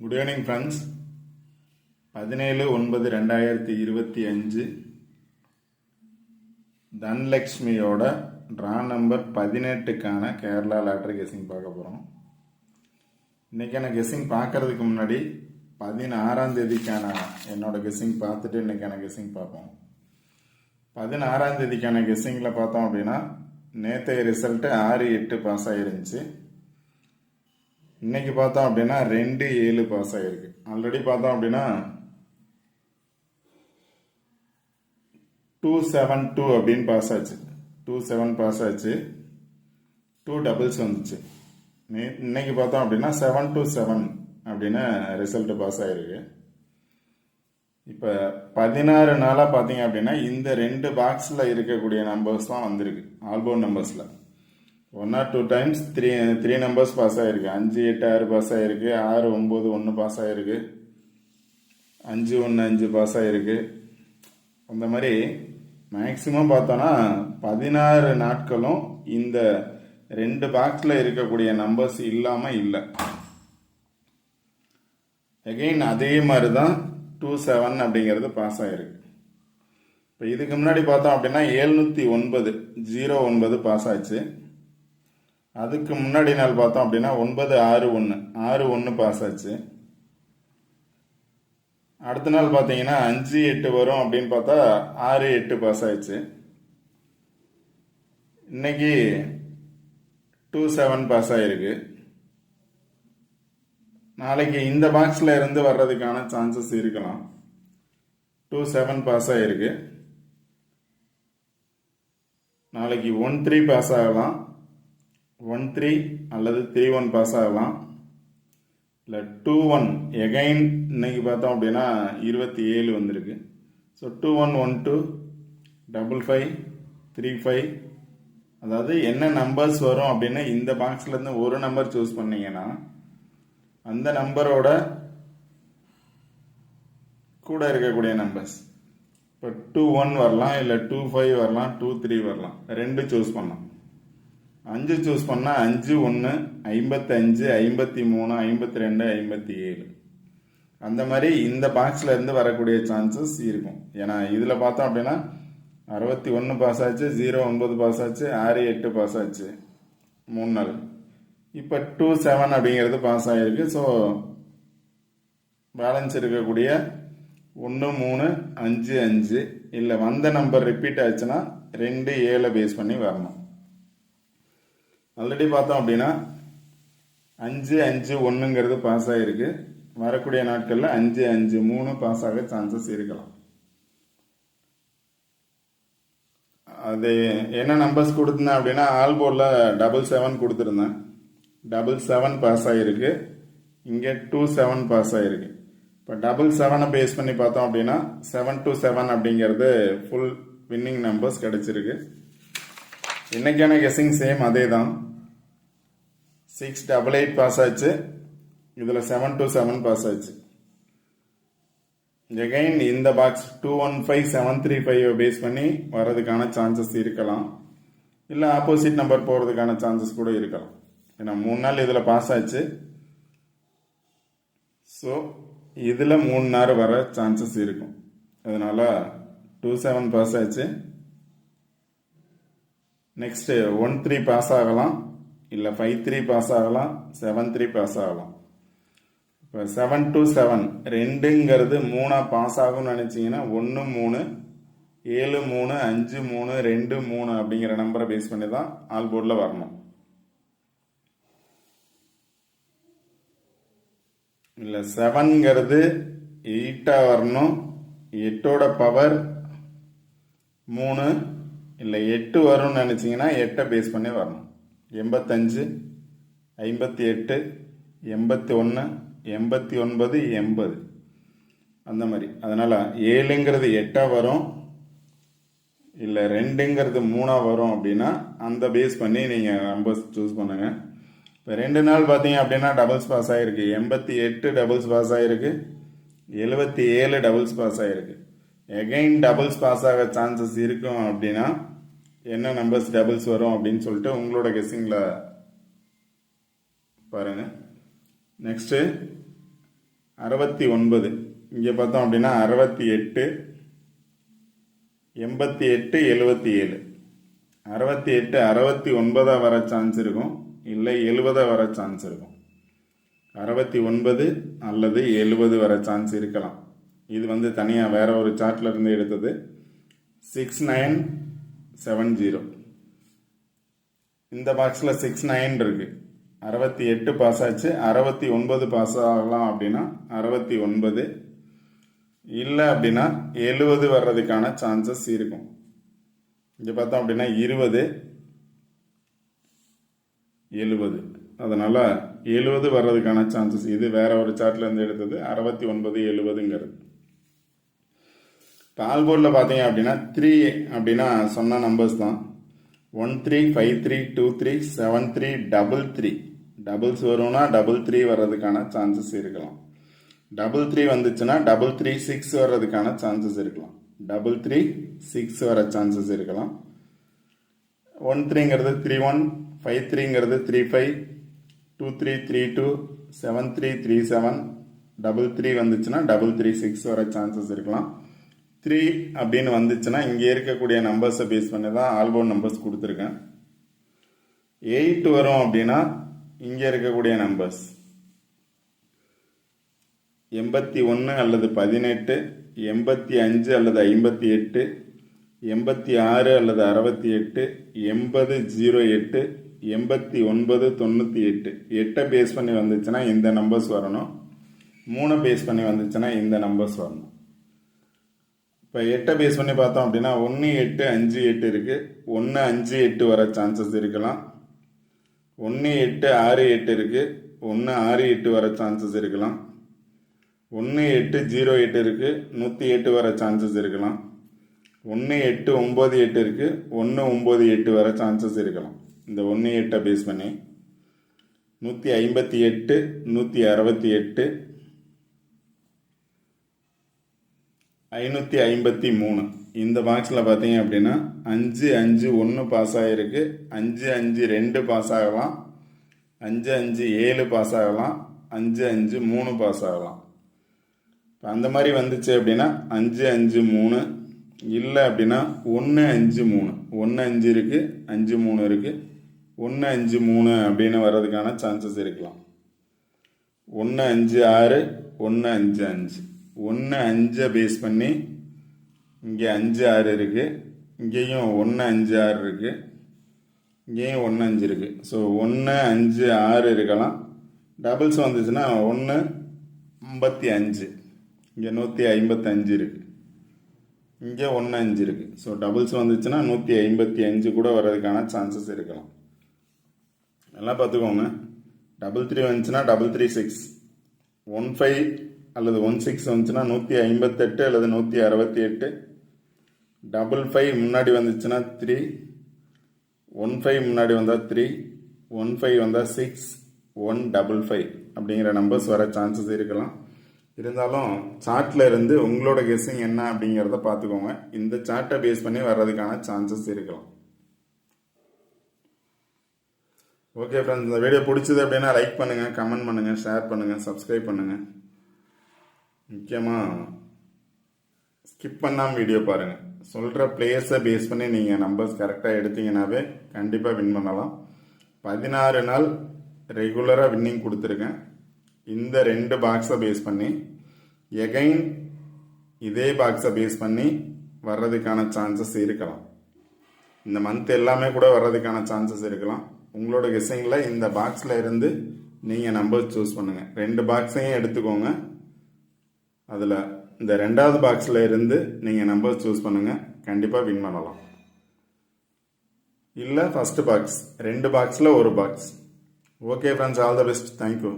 Good evening friends பதினேழு ஒன்பது ரெண்டாயிரத்தி இருபத்தி அஞ்சு. தனலக்ஷ்மியோட ட்ரா நம்பர் பதினெட்டுக்கான கேரளா லாட்ரி கெஸிங் பார்க்க போகிறோம் இன்றைக்கான கெஸிங் பார்க்கறதுக்கு முன்னாடி பதினாறாம் தேதிக்கான என்னோட கெஸிங் பார்த்துட்டு இன்னைக்கான கெஸிங் பார்ப்போம். பதினாறாம் தேதிக்கான கெஸ்ஸிங்கில் பார்த்தோம் அப்படின்னா நேற்றைய ரிசல்ட்டு ஆறு எட்டு பாஸ் ஆகிருந்துச்சு இன்னைக்கு பார்த்தோம் அப்படின்னா ரெண்டு ஏழு பாஸ் ஆகிருக்கு ஆல்ரெடி பார்த்தோம் அப்படின்னா டூ செவன் டூ அப்படின்னு பாஸ் ஆச்சு. டூ செவன் பாஸ் ஆச்சு. டூ டபுள்ஸ் வந்துச்சு. நே- இன்னைக்கு பார்த்தோம் அப்படின்னா செவன் டூ செவன் அப்படின்னு ரிசல்ட் பாஸ் ஆகிருக்கு இப்போ பதினாறு நாளாக பார்த்தீங்க அப்படின்னா இந்த ரெண்டு பாக்ஸில் இருக்கக்கூடிய நம்பர்ஸ் தான் வந்திருக்கு. ஆல்போன் நம்பர்ஸில் one or two times three three numbers pass ஆகிருக்கு அஞ்சு எட்டு ஆறு பாஸ் ஆகிருக்கு ஆறு ஒம்பது ஒன்று பாஸ் ஆகிருக்கு அஞ்சு ஒன்று அஞ்சு பாஸ் ஆகிருக்கு அந்த மாதிரி மேக்ஸிமம் பார்த்தோன்னா பதினாறு நாட்களும் இந்த ரெண்டு பாக்ஸில் இருக்கக்கூடிய நம்பர்ஸ் இல்லாமல் இல்லை. எகெயின் அதே மாதிரி தான் டூ செவன் அப்படிங்கிறது பாஸ் ஆகிருக்கு இப்போ இதுக்கு முன்னாடி பார்த்தோம் அப்படின்னா ஏழ்நூற்றி ஒன்பது ஜீரோ ஒன்பது பாஸ் ஆச்சு. அதுக்கு முன்னாடி நாள் பார்த்தோம் அப்படின்னா ஒன்பது ஆறு ஒன்று ஆறு ஒன்று பாஸ் ஆச்சு. அடுத்த நாள் பார்த்தீங்கன்னா அஞ்சு எட்டு வரும் அப்படின்னு பார்த்தா ஆறு எட்டு பாஸ் ஆயிடுச்சு. இன்னைக்கு டூ செவன் பாஸ் ஆயிருக்கு. நாளைக்கு இந்த பாக்ஸில் இருந்து வர்றதுக்கான சான்சஸ் இருக்கலாம். டூ செவன் பாஸ் ஆயிருக்கு. நாளைக்கு ஒன் த்ரீ பாஸ் ஆகலாம். ஒன் த்ரீ அல்லது த்ரீ ஒன் பாஸ் ஆகலாம். இல்லை டூ ஒன் எகைன் இன்னைக்கு பார்த்தோம் அப்படின்னா இருபத்தி ஏழு வந்திருக்கு. So two one one two double five three five அதாவது என்ன நம்பர்ஸ் வரும் அப்படின்னா இந்த பாக்ஸ்லேருந்து ஒரு நம்பர் சூஸ் பண்ணிங்கன்னா அந்த நம்பரோட கூட இருக்கக்கூடிய நம்பர்ஸ் இப்போ டூ ஒன் வரலாம் இல்லை டூ ஃபைவ் வரலாம் டூ த்ரீ வரலாம். ரெண்டு சூஸ் பண்ணலாம். அஞ்சு சூஸ் பண்ணால் அஞ்சு ஒன்று ஐம்பத்தஞ்சு ஐம்பத்தி மூணு ஐம்பத்தி ரெண்டு ஐம்பத்தி ஏழு அந்த மாதிரி இந்த பாக்ஸில் இருந்து வரக்கூடிய சான்சஸ் இருக்கும். ஏன்னா இதில் பார்த்தோம் அப்படின்னா அறுபத்தி ஒன்று பாஸ் ஆச்சு ஜீரோ ஒன்பது பாஸ் ஆச்சு ஆறு எட்டு பாஸ் ஆச்சு. மூணு நாள் இப்போ டூ செவன் அப்படிங்கிறது பாஸ் ஆகிருக்கு ஸோ பேலன்ஸ் இருக்கக்கூடிய ஒன்று மூணு அஞ்சு அஞ்சு. இல்லை வந்த நம்பர் ரிப்பீட் ஆச்சுன்னா ரெண்டு ஏழை பேஸ் பண்ணி வரணும். ஆல்ரெடி பார்த்தோம் அப்படின்னா அஞ்சு அஞ்சு ஒன்றுங்கிறது பாஸ் ஆகிருக்கு வரக்கூடிய நாட்களில் அஞ்சு அஞ்சு மூணு பாஸ் ஆக சான்சஸ் இருக்கலாம். அது என்ன நம்பர்ஸ் கொடுத்துருந்தேன் அப்படின்னா ஆல் போர்டில் டபுள் செவன் கொடுத்துருந்தேன். டபுள் செவன் பாஸ் ஆகிருக்கு இங்கே டூ செவன் பாஸ் ஆகிருக்கு இப்போ டபுள் செவனை பேஸ் பண்ணி பார்த்தோம் அப்படின்னா செவன் டு செவன் அப்படிங்கிறது ஃபுல் வின்னிங் நம்பர்ஸ் கிடச்சிருக்கு. இன்றைக்கான கெஸ்ஸிங் சேம் அதே தான் சிக்ஸ் டபுள் எயிட் பாஸ் ஆச்சு. இதில் செவன் டூ செவன் பாஸ் ஆச்சு. எகைன் இந்த box two one five seven three five base பண்ணி வர்றதுக்கான சான்சஸ் இருக்கலாம். இல்லை ஆப்போசிட் நம்பர் போகிறதுக்கான சான்சஸ் கூட இருக்கலாம். ஏன்னா மூணு நாள் இதில் பாஸ் ஆச்சு. ஸோ இதில் மூணு நாள் வர சான்சஸ் இருக்கும். அதனால டூ செவன் பாஸ் ஆச்சு. நெக்ஸ்ட்டு ஒன் த்ரீ பாஸ் ஆகலாம். இல்லை ஃபைவ் த்ரீ பாஸ் ஆகலாம். செவன் த்ரீ பாஸ் ஆகலாம். இப்போ செவன் டு செவன் ரெண்டுங்கிறது மூணாக பாஸ் ஆகும்னு நினச்சிங்கன்னா ஒன்று மூணு ஏழு மூணு அஞ்சு மூணு ரெண்டு மூணு அப்படிங்கிற நம்பரை பேஸ் பண்ணி தான் ஆல் போர்டில் வரணும். இல்லை செவன்கிறது எயிட்டாக வரணும். எட்டோட பவர் மூணு இல்லை எட்டு வரும்னு நினச்சிங்கன்னா எட்டை பேஸ் பண்ணி வரணும். எண்பத்தஞ்சு ஐம்பத்தி எட்டு எண்பத்தி ஒன்று எண்பத்தி ஒன்பது எண்பது. அந்த மாதிரி. அதனால் ஏழுங்கிறது எட்டாக வரும். இல்லை ரெண்டுங்கிறது மூணாக வரும் அப்படின்னா அந்த பேஸ் பண்ணி நீங்கள் நம்பர்ஸ் சூஸ் பண்ணுங்கள் இப்போ ரெண்டு நாள் பார்த்தீங்க அப்படின்னா டபுள்ஸ் பாஸ் ஆகிருக்கு எண்பத்தி எட்டு டபுள்ஸ் பாஸ் ஆகிருக்கு எழுபத்தி ஏழு டபுள்ஸ் பாஸ் ஆகிருக்கு எகைன் டபுள்ஸ் பாஸ் ஆக சான்சஸ் இருக்கும் அப்படின்னா என்ன நம்பர்ஸ் டபுள்ஸ் வரும் அப்படின்னு சொல்லிட்டு உங்களோட கெஸ்ஸிங்கில் பாருங்கள் நெக்ஸ்ட்டு அறுபத்தி ஒன்பது. இங்கே பார்த்தோம் அப்படின்னா அறுபத்தி எட்டு எண்பத்தி எட்டு எழுபத்தி ஏழு. அறுபத்தி எட்டு அறுபத்தி ஒன்பதாக வர சான்ஸ் இருக்கும். இல்லை எழுபதாக வர சான்ஸ் இருக்கும். அறுபத்தி ஒன்பது அல்லது எழுபது வர சான்ஸ் இருக்கலாம். இது வந்து தனியாக வேற ஒரு சார்ட்ல இருந்து எடுத்தது. சிக்ஸ் நைன் செவன் ஜீரோ இந்த பாக்ஸில் சிக்ஸ் நைன் இருக்குது அறுபத்தி எட்டு பாஸ் ஆச்சு. அறுபத்தி ஒன்பது பாஸ் ஆகலாம் அப்படின்னா அறுபத்தி ஒன்பது. இல்லை அப்படின்னா எழுபது வர்றதுக்கான சான்சஸ் இருக்கும். இங்கே பார்த்தோம் அப்படின்னா இருபது. எழுபது. அதனால் எழுபது வர்றதுக்கான சான்சஸ் இது வேற ஒரு சார்ட்லேருந்து எடுத்தது. அறுபத்தி ஒன்பது எழுபதுங்கிறது. பால்போர்டில் பார்த்தீங்க அப்படின்னா த்ரீ அப்படின்னா சொன்ன நம்பர்ஸ் தான். One three five three two three seven three double three doubles வரும்னா டபுள் த்ரீ வர்றதுக்கான சான்சஸ் இருக்கலாம். டபுள் த்ரீ வந்துச்சுன்னா டபுள் த்ரீ சிக்ஸ் வர்றதுக்கான சான்சஸ் இருக்கலாம். டபுள் த்ரீ சிக்ஸ் வர சான்சஸ் இருக்கலாம். ஒன் த்ரீங்கிறது three one five த்ரீங்கிறது three five two three three two seven three three seven double three வந்துச்சுன்னா டபுள் த்ரீ சிக்ஸ் வர சான்சஸ் இருக்கலாம். த்ரீ அப்படின்னு வந்துச்சுன்னா இங்கே இருக்கக்கூடிய நம்பர்ஸை பேஸ் பண்ணி தான் ஆல்பம் நம்பர்ஸ் கொடுத்துருக்கேன். எயிட் வரும் அப்படின்னா இங்கே இருக்கக்கூடிய நம்பர்ஸ் எண்பத்தி ஒன்று அல்லது பதினெட்டு எண்பத்தி அஞ்சு அல்லது ஐம்பத்தி எட்டு எண்பத்தி ஆறு அல்லது அறுபத்தி எட்டு எண்பது ஜீரோ எட்டு எண்பத்தி ஒன்பது தொண்ணூற்றி எட்டு. எட்டை பேஸ் பண்ணி வந்துச்சுன்னா இந்த நம்பர்ஸ் வரணும். மூணை பேஸ் பண்ணி வந்துச்சுன்னா இந்த நம்பர்ஸ் வரணும். இப்போ எட்டை பேஸ் பண்ணி பார்த்தோம் அப்படின்னா ஒன்று எட்டு அஞ்சு எட்டு இருக்குது ஒன்று அஞ்சு எட்டு வர சான்சஸ் இருக்கலாம். ஒன்று எட்டு ஆறு எட்டு இருக்குது ஒன்று ஆறு எட்டு வர சான்சஸ் இருக்கலாம். ஒன்று எட்டு ஜீரோ எட்டு இருக்குது நூற்றி எட்டு வர சான்சஸ் இருக்கலாம். ஒன்று எட்டு ஒம்பது எட்டு இருக்குது ஒன்று ஒம்பது எட்டு வர சான்சஸ் இருக்கலாம். இந்த ஒன்று எட்டை பேஸ் பண்ணி. நூற்றி ஐம்பத்தி எட்டு நூற்றி அறுபத்தி எட்டு ஐநூற்றி ஐம்பத்தி மூணு. இந்த பாக்ஸில் பார்த்தீங்க அப்படின்னா அஞ்சு அஞ்சு ஒன்று பாஸ் ஆகிருக்கு அஞ்சு அஞ்சு ரெண்டு பாஸ் ஆகலாம். அஞ்சு அஞ்சு ஏழு பாஸ் ஆகலாம். அஞ்சு அஞ்சு மூணு பாஸ் ஆகலாம். இப்போ அந்த மாதிரி வந்துச்சு அப்படின்னா அஞ்சு அஞ்சு மூணு. இல்லை அப்படின்னா ஒன்று அஞ்சு மூணு. ஒன்று அஞ்சு இருக்குது அஞ்சு மூணு இருக்குது ஒன்று அஞ்சு மூணு அப்படின்னு வர்றதுக்கான சான்சஸ் இருக்கலாம். ஒன்று அஞ்சு ஆறு ஒன்று அஞ்சு அஞ்சு. ஒன்று அஞ்சை பேஸ் பண்ணி இங்கே அஞ்சு ஆறு இருக்குது இங்கேயும் ஒன்று அஞ்சு ஆறு இருக்குது இங்கேயும் ஒன்று அஞ்சு இருக்குது ஸோ ஒன்று அஞ்சு ஆறு இருக்கலாம். டபுள்ஸ் வந்துச்சுன்னா ஒன்று ஐம்பத்தி அஞ்சு. இங்கே நூற்றி ஐம்பத்தஞ்சு இருக்குது இங்கே ஒன்று அஞ்சு இருக்குது ஸோ டபுள்ஸ் வந்துச்சுன்னா நூற்றி ஐம்பத்தி அஞ்சு கூட வர்றதுக்கான சான்சஸ் இருக்கலாம். நல்லா பார்த்துக்கோங்க. டபுள் த்ரீ வந்துச்சுன்னா double three six one five அல்லது ஒன் சிக்ஸ் வந்துச்சுன்னா நூற்றி ஐம்பத்தெட்டு அல்லது நூற்றி அறுபத்தி எட்டு. டபுள் ஃபைவ் முன்னாடி வந்துச்சுன்னா த்ரீ ஒன் ஃபைவ் முன்னாடி வந்தால் த்ரீ ஒன் ஃபைவ் வந்தால் சிக்ஸ் ஒன் டபுள் ஃபைவ் அப்படிங்கிற நம்பர்ஸ் வர சான்சஸ் இருக்கலாம். இருந்தாலும் சார்ட்டில் இருந்து உங்களோட கெஸ்ஸிங் என்ன அப்படிங்கிறத பார்த்துக்கோங்க. இந்த சார்ட்டை பேஸ் பண்ணி வர்றதுக்கான சான்சஸ் இருக்கலாம். ஓகே ஃப்ரெண்ட்ஸ் இந்த வீடியோ பிடிச்சது அப்படின்னா லைக் பண்ணுங்கள் கமெண்ட் பண்ணுங்கள் ஷேர் பண்ணுங்கள் சப்ஸ்கிரைப் பண்ணுங்கள் முக்கியமாக ஸ்கிப் பண்ணாமல் வீடியோ பாருங்கள் சொல்கிற பிளேயர்ஸை பேஸ் பண்ணி நீங்கள் நம்பர்ஸ் கரெக்டாக எடுத்தீங்கன்னாவே கண்டிப்பாக வின் பண்ணலாம். பதினாறு நாள் ரெகுலராக வின்னிங் கொடுத்துருக்கேன் இந்த ரெண்டு பாக்ஸை பேஸ் பண்ணி எகைன் இதே பாக்ஸை பேஸ் பண்ணி வர்றதுக்கான சான்சஸ் இருக்கலாம். இந்த மந்த் எல்லாமே கூட வர்றதுக்கான சான்சஸ் இருக்கலாம். உங்களோட கெஸ்ஸிங்கில் இந்த பாக்ஸில் இருந்து நீங்கள் நம்பர் சூஸ் பண்ணுங்கள் ரெண்டு பாக்ஸையும் எடுத்துக்கோங்க. அதில் இந்த ரெண்டாவது பாக்ஸில் இருந்து நீங்கள் நம்பர் சூஸ் பண்ணுங்கள் கண்டிப்பாக வின் பண்ணலாம். இல்லை ஃபஸ்ட்டு பாக்ஸ் ரெண்டு பாக்ஸில் ஒரு box okay friends all the best thank you